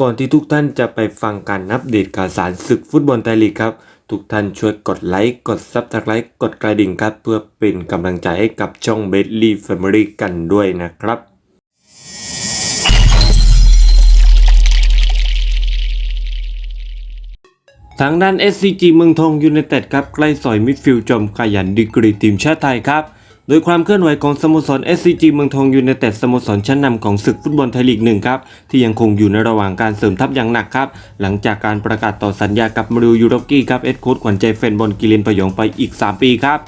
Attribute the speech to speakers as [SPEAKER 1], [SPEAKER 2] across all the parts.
[SPEAKER 1] ก่อนที่ทุกท่านจะไปฟังการอัปเดตข่าวสารศึกฟุตบอลไทยลีกครับ ทุกท่านช่วยกดไลค์กดซับสไครต์กดกระดิ่งครับ เพื่อเป็นกำลังใจให้กับช่องเบสลี่แฟมิลี่กันด้วยนะครับ ทางด้าน SCG เมืองทองยูไนเต็ดครับใกล้สอยมิดฟิลด์จอมขยันดีกรีทีมชาติไทยครับ โดยความเคลื่อนไหวของสโมสร SCG เมืองทองยูไนเต็ดสโมสรชั้นนำของศึกฟุตบอลไทยลีกหนึ่งครับ ที่ยังคงอยู่ในระหว่างการเสริมทัพอย่างหนักครับ หลังจากการประกาศต่อสัญญากับมาริโอยูโรกี้ครับ เอ็ดโค้ดขวัญใจแฟนบอลกิเลนพยองไปอีก 3 ปีครับ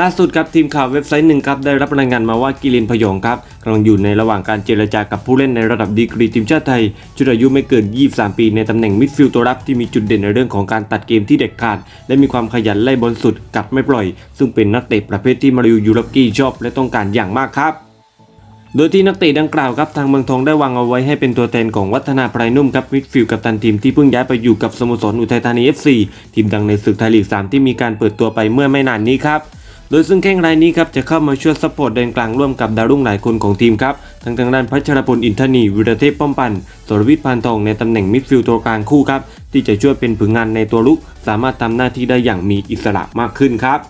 [SPEAKER 1] ล่าสุดครับทีมข่าวเว็บไซต์หนึ่งครับได้รับรายงานมาว่ากิลินพยองครับกำลังอยู่ในระหว่างการเจรจากับผู้เล่นในระดับดีกรีทีมชาติไทย ชุดอายุไม่เกิน 23 ปีในตำแหน่งมิดฟิลด์ตัวรับที่มีจุดเด่นในเรื่องของการตัดเกมที่เด็ดขาด และมีความขยันไล่บอลสุดกัดไม่ปล่อย ซึ่งเป็นนักเตะประเภทที่มาริวยูโรกี้ชอบและต้องการอย่างมากครับโดยที่นักเตะดังกล่าวครับทางเมืองทองได้วางเอาไว้ให้เป็นตัวแทนของวัฒนาไพรนุ่มครับมิดฟิลด์กับตันทีมที่เพิ่งย้ายไปอยู่กับสโมสรอุทัยธานี FC ทีมดังในศึกไทยลีก 3 ที่มีการเปิดตัวไปเมื่อไม่นานนี้ครับ ดยซึ่งแข้งรายนี้ครับจะเข้ามาช่วยซัพพอร์ตแดนกลางร่วมกับดาวรุ่งหลายคนของทีมครับทั้งทางด้านพัชรพลอินทนีวิรเทพป้อมปันสรวิทย์พานทองในตำแหน่งมิดฟิลด์ตัวกลางคู่ครับที่จะช่วยเป็นผึงงานในตัวลุกสามารถทำหน้าที่ได้อย่างมีอิสระมากขึ้นครับ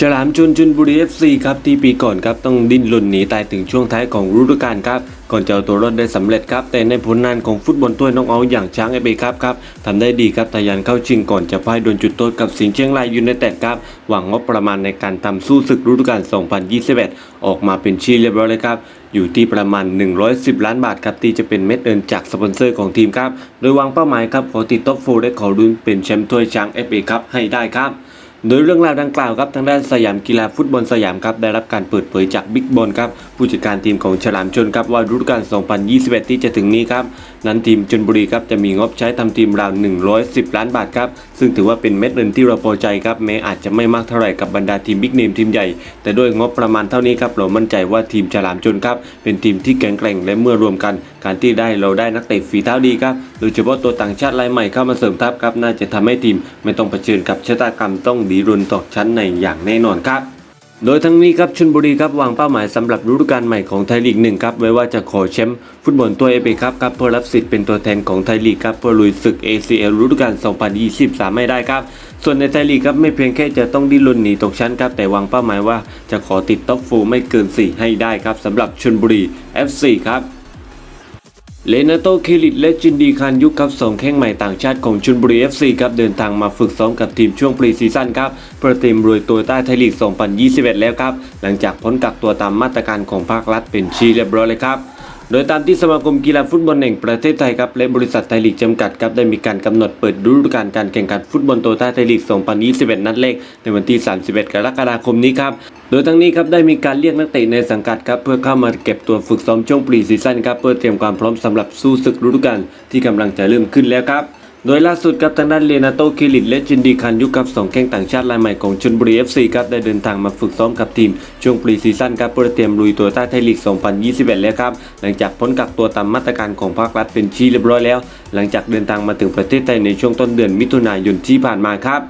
[SPEAKER 1] ฉลามชนจุนบุรี FC ครับที่ปีก่อนครับต้องดิ้นรนหนีตายถึงช่วงท้ายของฤดูกาลครับก่อนจะเอาตัวรอดได้สำเร็จครับ แต่ในผลงานของฟุตบอลถ้วยน้องเอาอย่างช้างเอเบครับครับทำได้ดีครับทะยานเข้าชิงก่อนจะพ่ายโดนจุดโทษกับสิงห์เชียงรายยูไนเต็ดครับหวังงบประมาณในการทำสู้ศึกฤดูกาล 2021 ออกมาเป็นที่เรียบร้อยเลยครับอยู่ที่ประมาณ 110 ล้านบาทครับที่จะเป็นเม็ดเงินจากสปอนเซอร์ของทีมครับโดยวางเป้าหมายครับขอติดท็อปโฟร์และขอรุนเป็นแชมป์ถ้วยช้างเอฟเอครับให้ได้ครับ โดยเรื่องราวดังกล่าวครับทางด้านสยามกีฬาฟุตบอลสยามครับได้รับการเปิดเผยจากบิ๊กบอลครับผู้จัดการทีมของฉลามชนครับว่าฤดูกาล 2021 ที่จะถึงนี้ครับนั้นทีมชนบุรีครับจะมีงบใช้ทำทีมราว 110 ล้านบาทครับซึ่งถือว่าเป็นเม็ดเงินที่เราพอใจครับแม้อาจจะไม่มากเท่าไหร่กับบรรดาทีมบิ๊กเนมทีมใหญ่ แต่ด้วยงบประมาณเท่านี้ครับเรามั่นใจว่าทีมฉลามชนครับเป็นทีมที่แข็งแกร่งและเมื่อรวมกัน การที่ได้เราได้นักเตะฝีเท้าดีครับโดยเฉพาะตัวต่างชาติรายใหม่เข้ามาเสริมทัพครับน่าจะทำให้ทีม ไม่ต้องเผชิญกับชะตากรรมต้องดีรุนตกชั้นในอย่างแน่นอนครับโดยทั้งนี้ครับชลบุรีครับวางเป้าหมายสำหรับฤดูกาลใหม่ของไทยลีกหนึ่งครับไว้ว่าจะขอแชมป์ฟุตบอลตัวเอเปครับครับเพื่อรับสิทธิ์เป็นตัวแทนของไทยลีกครับเพื่อลุยศึก ACL ฤดูกาล 2023 ไม่ได้ครับ ส่วนในไทยลีกครับไม่เพียงแค่จะต้องดิ้นรนหนีตกชั้นครับแต่วางเป้าหมายว่าจะขอติดท็อปโฟไม่เกิน 4 ให้ได้ครับสำหรับชลบุรี FC ครับ เลนาโตเคลิตและจินดีคันยุคครับสองแข้งใหม่ต่างชาติของชุนบุรี FC ครับเดินทางมาฝึกซ้อมกับทีมช่วงปรีซีซั่นครับเพื่อเตรียมรวยตัวใต้ไทยลีก 2021 แล้วครับ หลังจากพ้นกักตัวตามมาตรการของภาครัฐเป็นชีเรียบร้อยเลยครับ โดยตามที่สมาคมกีฬาฟุตบอลแห่งประเทศไทยครับและบริษัทไทยลีกจำกัดครับได้มีการกำหนดเปิดฤดูกาลการแข่งขันฟุตบอลโตต้าไทยลีก 2021 นัดแรกในวันที่ 31 กรกฎาคมนี้ครับโดยทั้งนี้ครับได้มีการเรียกนักเตะในสังกัดครับเพื่อเข้ามาเก็บตัวฝึกซ้อมช่วงปรีซีซั่นครับเพื่อเตรียมความพร้อมสำหรับสู้ศึกฤดูกาลที่กำลังจะเริ่มขึ้นแล้วครับ โดยล่าสุดครับทางด้านเลนาโตคิลิตและจินดีคันยุคกับสองแข้งต่างชาติรายใหม่ของชนบุรีเอฟซีครับได้เดินทางมาฝึกซ้อมกับทีม ช่วงปรีซีซั่นครับเพื่อเตรียมลุยตัวใต้ไทยลีก 2021 แล้วครับ หลังจากพ้นกักตัวตามมาตรการของภาครัฐเป็นที่เรียบร้อยแล้ว หลังจากเดินทางมาถึงประเทศไทยในช่วงต้นเดือนมิถุนายนที่ผ่านมาครับ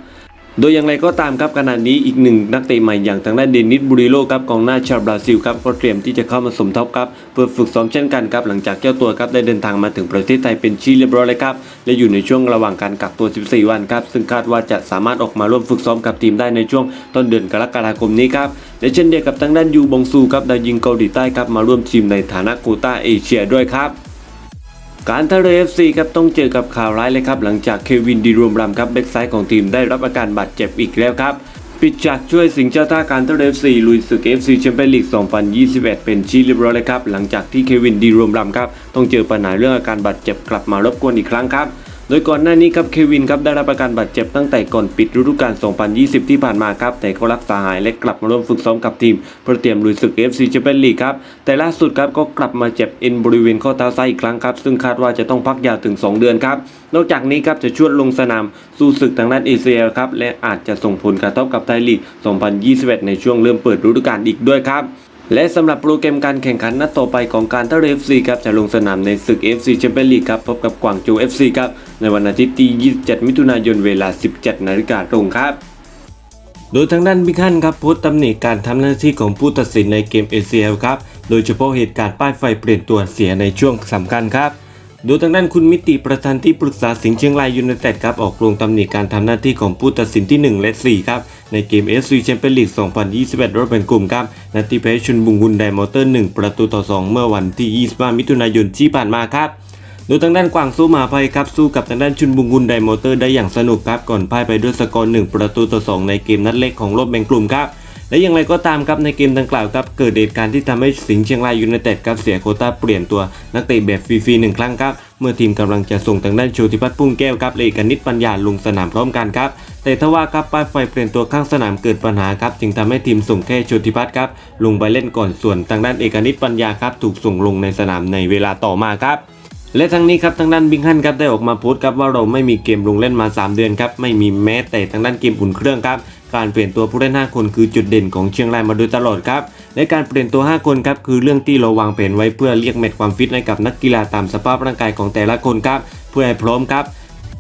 [SPEAKER 1] โดยอย่างไรก็ตามครับขณะนี้อีกหนึ่งนักเตะใหม่อย่างทางด้านเดนิสบูริโลครับกองหน้าชาวบราซิลครับก็เตรียมที่จะเข้ามาสมทบครับเพื่อฝึกซ้อมเช่นกันครับหลังจากเจ้าตัวครับได้เดินทางมาถึงประเทศไทยเป็นที่เรียบร้อยเลยครับและอยู่ในช่วงระหว่างการกักตัว 14 วันครับซึ่งคาดว่าจะสามารถออกมาร่วมฝึกซ้อมกับทีมได้ในช่วงต้นเดือนกรกฎาคมนี้ครับและเช่นเดียวกับทางด้านยูบงซูครับดาวยิงเกาหลีใต้ครับมาร่วมทีมในฐานะโคต้าเอเชียด้วยครับ การท่าเรือ FC ครับต้องเจอกับข่าวร้ายเลยครับหลังจากเควินดีรวมรำครับแบ็กซ้ายของทีมได้รับอาการบาดเจ็บอีกแล้วครับปิดฉากช่วยสิงห์เจ้าท่าการท่าเรือ FC ลุยศึก FC แชมเปี้ยนลีก 2021 เป็นที่เรียบร้อยเลยครับหลังจากที่เควินดีรวมรำครับต้องเจอปัญหาเรื่องอาการบาดเจ็บกลับมารบกวนอีกครั้งครับ โดยก่อนหน้านี้ครับเควินครับได้รับอาการบาดเจ็บตั้งแต่ก่อนปิดฤดูกาล 2020 ที่ผ่านมาครับแต่ก็รักษาหายและกลับมาร่วมฝึกซ้อมกับทีมเพื่อเตรียมลุยศึก FC แชมเปี้ยนลีกครับแต่ล่าสุดครับก็กลับมาเจ็บเอ็นบริเวณข้อเท้าซ้ายอีกครั้งครับซึ่งคาดว่าจะต้องพักยาวถึง 2 เดือนครับนอกจากนี้ครับจะชวดลงสนามสู้ศึกทางด้าน ACL ครับและอาจจะส่งผลกระทบกับไทยลีก 2021 ในช่วงเริ่มเปิดฤดูกาลอีกด้วยครับ และสำหรับโปรแกรมการแข่งขันนัดต่อไปของการท่าเรือ FC ครับจะลงสนามในศึก FC แชมเปี้ยนลีกครับพบกับกวางโจว FC ครับในวันอาทิตย์ที่ 27 มิถุนายนเวลา 17 นาฬิกาตรงครับ โดยทางด้านบิ๊กฮันครับโพสต์ตำหนิการทำหน้าที่ของผู้ตัดสินในเกม ACL ครับโดยเฉพาะเหตุการณ์ป้ายไฟเปลี่ยนตัวเสียในช่วงสำคัญครับ โดยทางด้านคุณมิติประธานที่ปรึกษาสิงห์เชียงรายยูไนเต็ดครับออกโรงตำหนิการทำหน้าที่ของผู้ตัดสินที่ 1 และ 4 ครับ ในเกม FC แชมเปี้ยนลีก 2021รอบแบ่งกลุ่มครับนัดที่แพ้ชุนบุงฮุนไดมอเตอร์ 1 ประตูต่อ 2 เมื่อวันที่ 25 มิถุนายนที่ผ่านมาครับโดยทางด้านกวางสู้มาภัยครับสู้กับทางด้านชุนบุงกุนไดมอเตอร์ได้อย่างสนุกครับก่อนพ่ายไปด้วยสกอร์1ประตูต่อ 2 ในเกมนัดเล็กของรอบแบ่งกลุ่มครับ และอย่างไรก็ตามครับในเกมดังกล่าวครับเกิดเหตุการณ์ที่ทำให้สิงห์เชียงรายยูไนเต็ดครับเสียโคต้าเปลี่ยนตัวนักเตะแบบฟรีๆหนึ่งครั้งครับเมื่อทีมกำลังจะส่งทางด้านโชติพัฒน์พุ่งแก้วครับและเอกนิตปัญญาลงสนามพร้อมกันครับแต่ทว่าครับป้ายไฟเปลี่ยนตัวข้างสนามเกิดปัญหาครับจึงทำให้ทีมส่งแค่โชติพัฒน์ครับลงไปเล่นก่อนส่วนทางด้านเอกนิตปัญญาครับถูกส่งลงในสนามในเวลาต่อมาครับและทั้งนี้ครับทางด้านบิงฮันครับได้ออกมาโพสต์ครับว่าเราไม่มีเกมลงเล่นมา 3 เดือนครับไม่มีแม้แต่ทางด้านเกมอุ่นเครื่องครับ การเปลี่ยนตัวผู้เล่น 5 คนคือจุดเด่นของเชียงรายมาโดยตลอดครับ และการเปลี่ยนตัว 5 คนครับคือเรื่องที่เราวางแผนไว้เพื่อเรียกแมตช์ความฟิตให้กับนักกีฬาตามสภาพร่างกายของแต่ละคนครับ เพื่อให้พร้อมครับ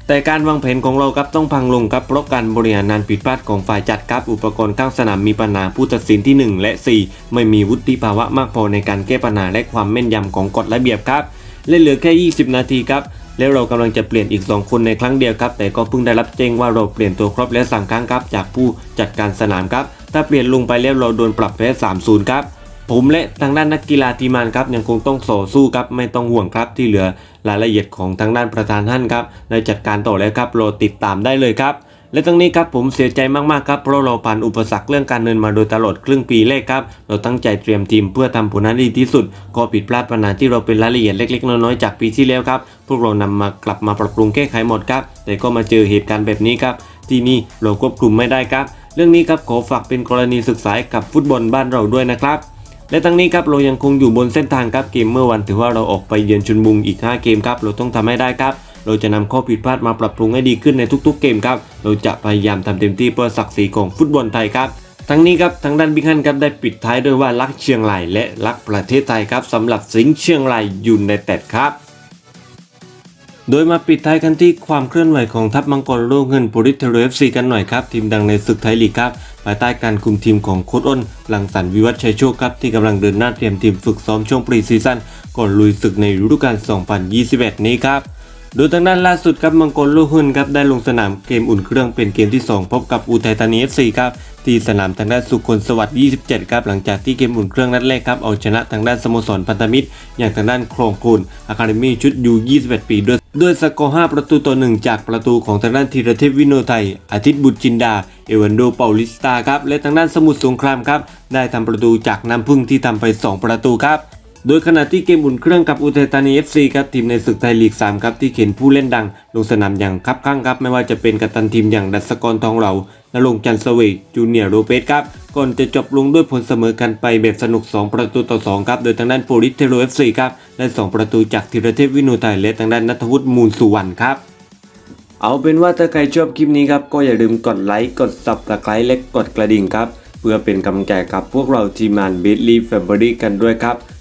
[SPEAKER 1] แต่การวางแผนของเราครับต้องพังลงครับเพราะการบริหารงานผิดพลาดของฝ่ายจัดครับอุปกรณ์ข้างสนามมีปัญหาผู้ตัดสินที่ 1 และ 4 ไม่มีวุฒิภาวะมากพอในการแก้ปัญหาและความแม่นยำของกฎระเบียบครับเล่นเหลือแค่ 20 นาทีครับ แล้วเรากำลังจะเปลี่ยนอีก 2 คนในครั้งเดียวครับ แต่ก็เพิ่งได้รับแจ้งว่าเราเปลี่ยนตัวครบและสั่งครั้งครับ จากผู้จัดการสนามครับ ถ้าเปลี่ยนลงไปแล้วเราโดนปรับแพ้3-0 ครับผมและทางด้านนักกีฬาทีมานครับยังคงต้องต่อสู้ครับไม่ต้องห่วงครับที่เหลือรายละเอียดของทางด้านประธานท่านครับได้จัดการต่อแล้วครับรอติดตามได้เลยครับ และทั้งนี้ครับผมเสียใจมากๆครับเพราะเราผ่านอุปสรรคเรื่องการเงินมาโดยตลอดครึ่งปีแรกครับ เราตั้งใจเตรียมทีมเพื่อทำผลงานดีที่สุด ก็ผิดพลาดปัญหาที่เราเป็นรายละเอียดเล็กๆ น้อยๆจากปีที่แล้วครับ พวกเรานำมากลับมาปรับปรุงแก้ไขหมดครับ แต่ก็มาเจอเหตุการณ์แบบนี้ครับ ที่นี่เราควบคุมไม่ได้ครับ เรื่องนี้ครับขอฝากเป็นกรณีศึกษากับฟุตบอลบ้านเราด้วยนะครับและทั้งนี้ครับเรายังคงอยู่บนเส้นทางครับเกมเมื่อวันถือว่าเราออกไปเยือนชุนบุงอีก 5 เกมครับเราต้องทำให้ได้ครับ เราจะนำข้อผิดพลาดมาปรับปรุงให้ดีขึ้นในทุกๆเกมครับเราจะพยายามทำเต็มที่เพื่อศักดิ์ศรีของฟุตบอลไทยครับทั้งนี้ครับทางด้านบิ๊กฮันครับได้ปิดท้ายด้วยว่ารักเชียงรายและรักประเทศไทยครับสำหรับสิงห์เชียงรายยูไนเต็ดครับ โดยมาปิดท้ายกันที่ความเคลื่อนไหวของทัพมังกรโลกเงินปุริเทโรเอฟซีกันหน่อยครับ ทีมดังในศึกไทยลีกครับภายใต้การคุมทีมของโค้ชอ้นหลังสรรค์วิวัฒชัยโชคครับที่กำลังเดินหน้าเตรียมทีมฝึกซ้อมช่วงปรีซีซั่นก่อนลุยศึกในฤดูกาล 2021 นี้ครับโดยทางด้านล่าสุดครับมังกรลูกหุ่นครับได้ลงสนามเกมอุ่นเครื่องเป็นเกมที่ 2 พบกับอุทัยธานี FC ครับที่สนามทางด้านสุขนสวัสดิ์ 27 ครับหลังจากที่เกมอุ่นเครื่องนัดแรกครับเอาชนะทางด้านสโมสรพันธมิตร อย่างทางด้านโครงคูนอะคาเดมี่ชุดยู21 ปีด้วยด้วยสกอร์ 5 ประตูต่อ 1 จากประตูของทางด้านธีรเทพวินโนไทย อาทิตย์บุตรจินดา เอวันโดเปาลิสตาครับและทางด้านสมุทรสงครามครับได้ทำประตูจากน้ำพึ่งที่ทำไป 2 ประตูครับ โดยขณะที่เกมอุ่นเครื่องกับอุทัยธานี FC ครับทีมในศึกไทยลีก 3 ครับที่เข็นผู้เล่นดัง ลงสนามอย่างคับข้างครับ ไม่ว่าจะเป็นกัปตันทีมอย่างดัชกรทองเหลานรงค์จันทร์เสวยจูเนียร์โรเปสครับ ก่อนจะจบลงด้วยผลเสมอกันไปแบบสนุก 2 ประตูต่อ 2 ครับ โดยทางด้านโปลิสเทโร FC ครับได้2 ประตูจากธีรเทพวินุไทยและทางด้านนัทวุฒิมูลสุวรรณครับเอาเป็นว่าถ้าใครชอบคลิปนี้ครับก็อย่าลืมกดไลค์กด subscribe และกดกระดิ่งครับเพื่อเป็นกำลังใจกับพวกเราทีมงาน b i t l y Family กันด้วยครับ